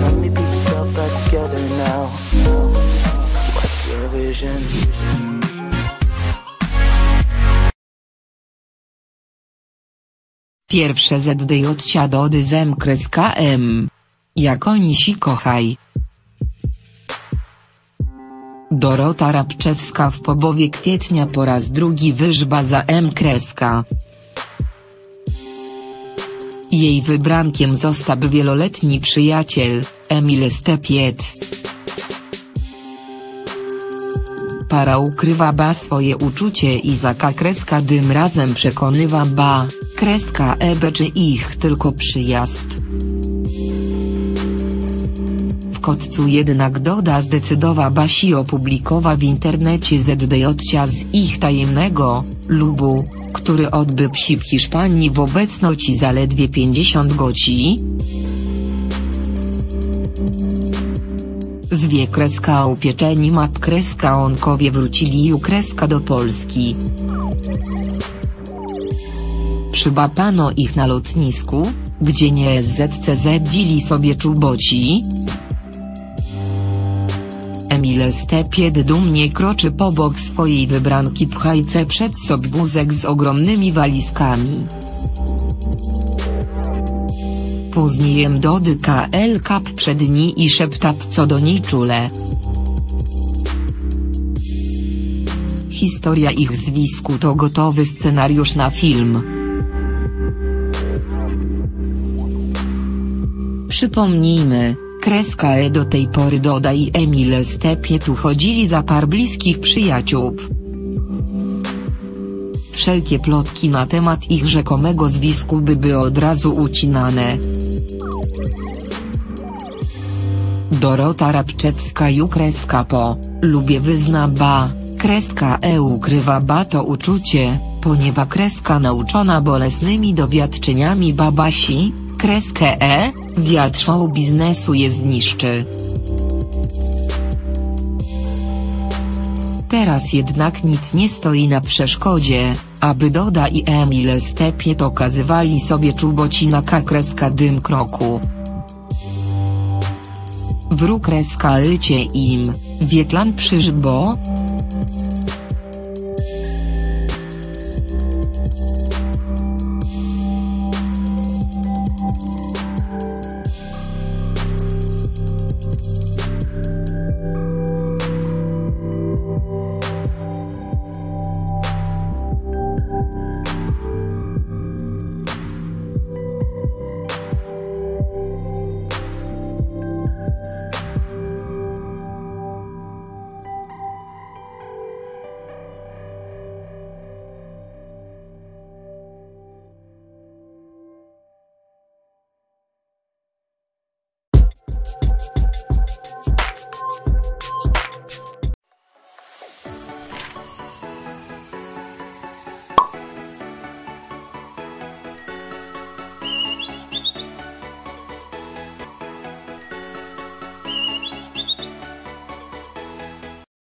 Hang the pieces up back together now. What's your vision? Pierwsze ZDJ do zem kreska M. Jak oni si kochaj. Dorota Rabczewska w połowie kwietnia po raz drugi wyżba za M kreska. Jej wybrankiem został wieloletni przyjaciel, Emil Stepiet. Para ukrywa ba swoje uczucie i zaka kreska dym razem przekonywa ba, kreska ebe czy ich tylko przyjazd. W kotcu jednak Doda zdecydowa Basi opublikowa w internecie zdjęcia z ich tajemnego, lubu, który odbył się w Hiszpanii w obecności zaledwie 50 goci. Zwie kreska upieczeni map kreska onkowie wrócili u kreska do Polski. Przybapano ich na lotnisku, gdzie nie SZCZ dzili sobie czuboci. Emil Stepied dumnie kroczy po bok swojej wybranki pchajce przed sobie wózek z ogromnymi walizkami. Później dodyka El Cap przed ni i szepta co do niej czule. Historia ich zwisku to gotowy scenariusz na film. Przypomnijmy, kreska E do tej pory Doda i Emil Stepie tu chodzili za par bliskich przyjaciół. Wszelkie plotki na temat ich rzekomego zwisku były od razu ucinane. Dorota Rabczewska ju kreska po, lubię wyzna ba, kreska e ukrywa ba to uczucie, ponieważ kreska nauczona bolesnymi dowiadczeniami babasi, kreskę e, wiatr biznesu je zniszczy. Teraz jednak nic nie stoi na przeszkodzie, aby Doda i Emil Stepiet okazywali sobie czuboci na kreska dym kroku. Wróg kreska lycie im, wieklan przyżbo,